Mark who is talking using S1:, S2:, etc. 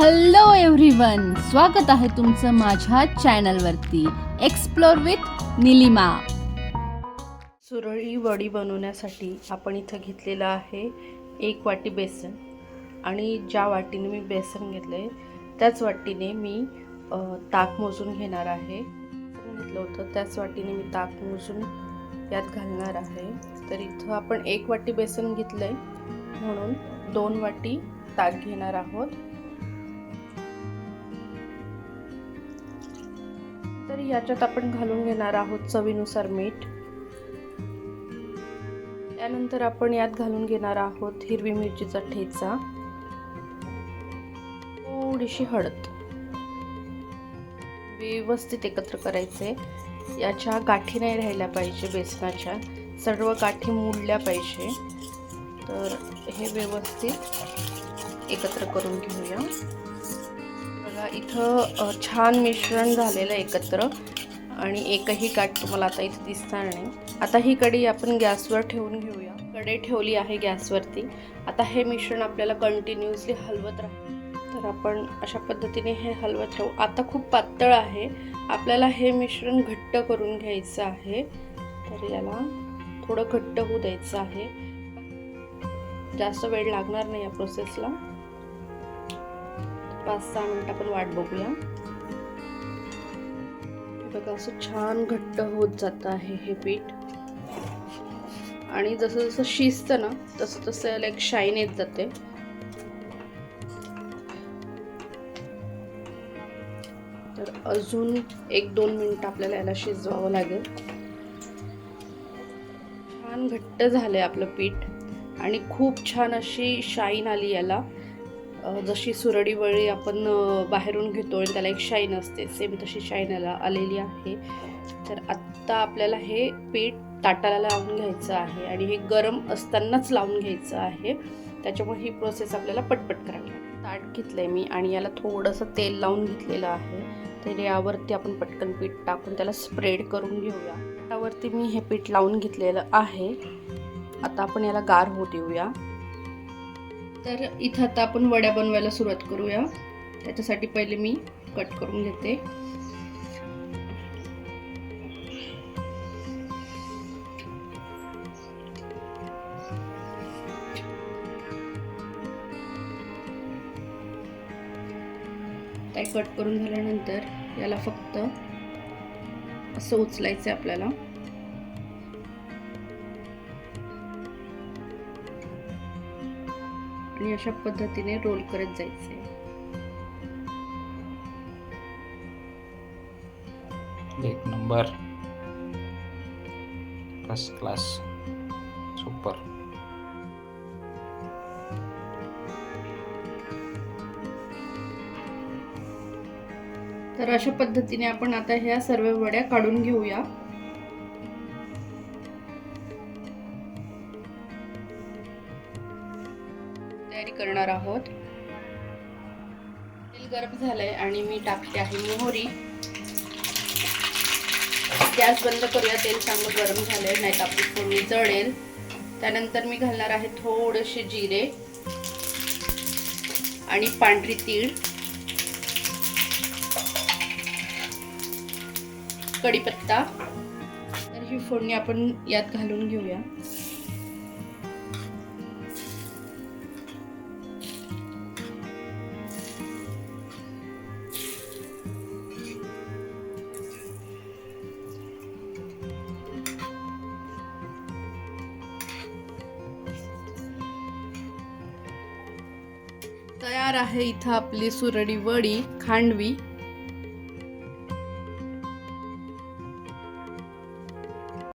S1: Hello everyone स्वागत आहे तुमचं माझ्या चॅनलवरती एक्सप्लोर विथ निलिमा.
S2: सुरळी वडी बनवण्यासाठी आपण इथं घेतलेलं आहे एक वाटी बेसन आणि ज्या वाटीने मी बेसन घेतलं आहे त्याच वाटीने मी ताक मोजून घेणार आहे. घेतलं होतं त्याच वाटीने मी ताक मोजून यात घालणार आहे. तर इथं आपण एक वाटी बेसन घेतलं आहे म्हणून दोन वाटी ताक घेणार आहोत. तर याच्यात आपण घालून घेणार आहोत चवीनुसार मीठ. त्यानंतर आपण यात घालून घेणार आहोत हिरवी मिरचीचा ठेचा. थोडीशी हळद. व्यवस्थित एकत्र करायचे. याच्या गाठी नाही राहिल्या पाहिजे बेसनाच्या. सर्व गाठी मोडल्या पाहिजे. तर हे व्यवस्थित एकत्र करून घेऊया. बघा इथं छान मिश्रण झालेलं एकत्र. आणि एकही काठ तुम्हाला आता इथं दिसणार नाही. आता ही कढई आपण गॅसवर ठेवून घेऊया. कढई ठेवली आहे गॅसवरती. आता हे मिश्रण आपल्याला कंटिन्युअसली हलवत राहील तर आपण अशा पद्धतीने हे हलवत राहू. आता खूप पातळ आहे. आपल्याला हे मिश्रण घट्ट करून घ्यायचं आहे. तर याला थोडं घट्ट होऊ द्यायचं आहे. जास्त वेळ लागणार नाही या प्रोसेसला पाच सहा मिनिटं आपण वाट बघूया. बघा असं छान घट्ट होत जात आहे हे पीठ. आणि जसं जसं शिजतं ना तसं तसं याला एक शाईन येत जाते. तर अजून एक दोन मिनिट आपल्याला याला शिजवावं लागेल. छान घट्ट झालंय आपलं पीठ. आणि खूप छान अशी शाईन आली याला. जशी सुरडी वळी आपण बाहेरून घेतो आणि त्याला एक शाईन असते. सेम तशी शाईन आलेली आहे. तर आत्ता आपल्याला हे पीठ ताटाला लावून घ्यायचं आहे आणि हे गरम असतानाच लावून घ्यायचं आहे. त्याच्यामुळे ही प्रोसेस आपल्याला पटपट करावी लागेल. ताट घेतलंय मी आणि याला थोडंसं तेल लावून घेतलेलं आहे. तर यावरती आपण पटकन पीठ टाकून त्याला स्प्रेड करून घेऊया. त्यावरती मी हे पीठ लावून घेतलेलं आहे. आता आपण याला गार होऊ देऊया तर इथं आता आपण वड्या बनवायला सुरुवात करूया. त्याच्यासाठी पहिले मी कट करून घेते. कट करून झाल्यानंतर याला फक्त असं उचलायचं आहे आपल्याला. आणि अशा पद्धतीने रोल करत जायचे.
S3: एक नंबर. फर्स्ट क्लास सुपर
S2: तर अशा पद्धतीने आपण आता ह्या सर्व वड्या काढून घेऊया. तयारी करणार आहोत. तेल गरम झालंय आणि मी टाकते आहे मोहरी. गॅस बंद करूया तेल चांगलं गरम झालंय नाही तर आपली फोडणी जळेल. त्यानंतर मी घालणार आहे थोडेसे जिरे आणि पांढरी तीळ. कढीपत्ता. तर ही फोडणी आपण यात घालून घेऊया. तयार आहे इथं आपली सुरडी वडी खांडवी.